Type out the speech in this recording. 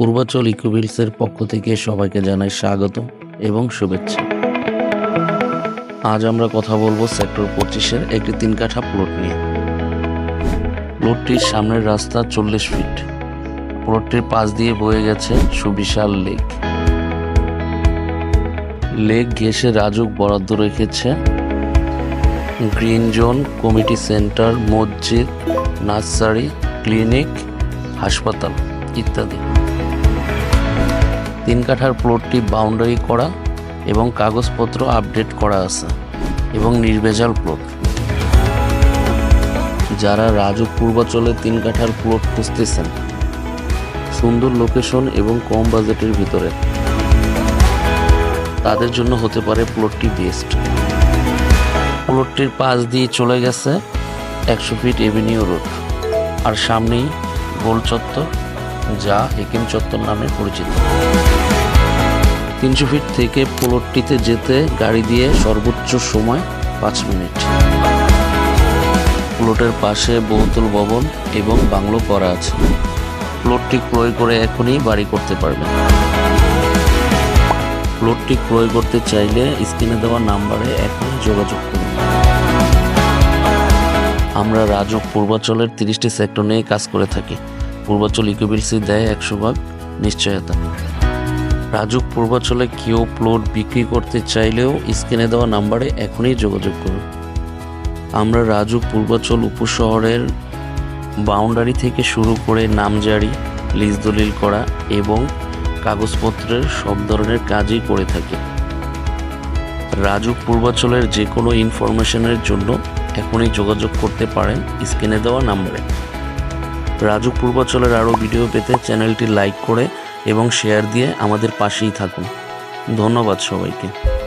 পূর্বাচল ইকোভিলসের পক্ষ থেকে সবাইকে জানাই স্বাগত এবং শুভেচ্ছা। আজ আমরা কথা বলব সেক্টর পঁচিশের একটি তিন কাঠা প্লট নিয়ে। প্লটটির সামনের রাস্তা চল্লিশ ফিট প্লটটির পাশ দিয়ে বয়ে গেছে সুবিশাল লেক লেক ঘেঁষে রাজুক বরাদ্দ রেখেছে গ্রিন জোন কমিটি সেন্টার মসজিদ, নার্সারি ক্লিনিক হাসপাতাল ইত্যাদি। তিন কাঠার প্লটটি বাউন্ডারি করা এবং কাগজপত্র আপডেট করা আছে এবং নির্ভেজাল প্লট যারা রাজুক পূর্বাচলে তিন কাঠার প্লট খুঁজতেছেন, সুন্দর লোকেশন এবং কম বাজেটের ভিতরে, তাদের জন্য হতে পারে প্লটটি বেস্ট প্লটটির পাশ দিয়ে চলে গেছে একশো ফিট এভিনিউ রোড আর সামনেই গোল চত্বর যা হেকিম চত্বর নামে পরিচিত। তিনশো ফিট থেকে প্লটটিতে যেতে গাড়ি দিয়ে সর্বোচ্চ সময় পাঁচ মিনিট। প্লটের পাশে বহুতল ভবন এবং বাংলো করা আছে। প্লটটি ক্রয় করে এখনই বাড়ি করতে পারবেন প্লটটি ক্রয় করতে চাইলে স্ক্রিনে দেওয়া নাম্বারে এখন যোগাযোগ করুন। আমরা রাজক পূর্বাচলের তিরিশটি সেক্টর নিয়ে কাজ করে থাকি। পূর্বাচল ইকোবিলসি দেয় একশো ভাগ, নিশ্চয়তা। রাজুক পূর্বাচলে কেউ প্লট বিক্রি করতে চাইলেও স্ক্রিনে দেওয়া নাম্বারে এখনই যোগাযোগ করুন। আমরা রাজুক পূর্বাচল উপশহরের বাউন্ডারি থেকে শুরু করে নামজারি, লিজ দলিল করা এবং কাগজপত্রের সব ধরনের কাজই করে থাকি। রাজুক পূর্বাচলের যে কোনো ইনফরমেশনের জন্য এখনই যোগাযোগ করতে পারেন স্ক্রিনে দেওয়া নাম্বারে। রাজুক পূর্বাচলের আরও ভিডিও পেতে চ্যানেলটি লাইক করে এবং শেয়ার দিয়ে আমাদের পাশেই থাকুন। ধন্যবাদ সবাইকে।